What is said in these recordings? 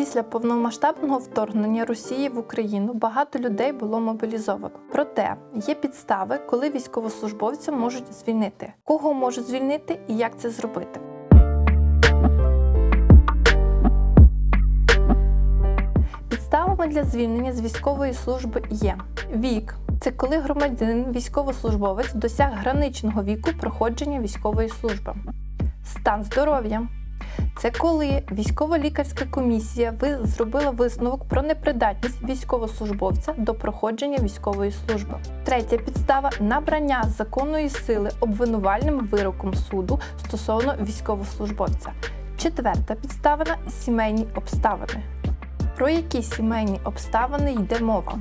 Після повномасштабного вторгнення Росії в Україну багато людей було мобілізовано. Проте є підстави, коли військовослужбовця можуть звільнити. Кого можуть звільнити і як це зробити? Підставами для звільнення з військової служби є вік. Це коли громадянин військовослужбовець досяг граничного віку проходження військової служби. Стан здоров'я. Це коли військово-лікарська комісія ви зробила висновок про непридатність військовослужбовця до проходження військової служби. Третя підстава набрання законної сили обвинувальним вироком суду стосовно військовослужбовця. Четверта підставина сімейні обставини. Про які сімейні обставини йде мова?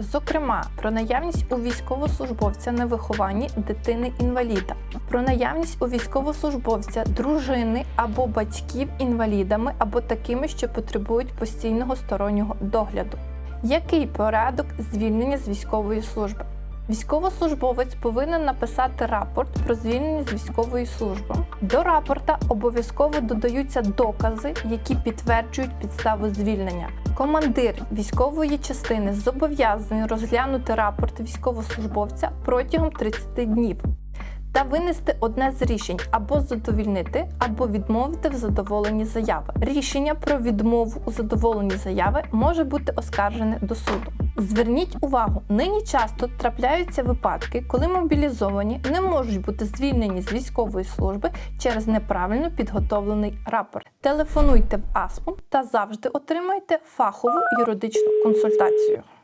Зокрема, про наявність у військовослужбовця на вихованні дитини-інваліда, про наявність у військовослужбовця дружини або батьків інвалідами або такими, що потребують постійного стороннього догляду. Який порядок звільнення з військової служби? Військовослужбовець повинен написати рапорт про звільнення з військової служби. До рапорта обов'язково додаються докази, які підтверджують підставу звільнення. Командир військової частини зобов'язаний розглянути рапорт військовослужбовця протягом 30 днів та винести одне з рішень або задовільнити, або відмовити в задоволенні заяви. Рішення про відмову у задоволенні заяви може бути оскаржене до суду. Зверніть увагу, нині часто трапляються випадки, коли мобілізовані не можуть бути звільнені з військової служби через неправильно підготовлений рапорт. Телефонуйте в АСПУ та завжди отримайте фахову юридичну консультацію.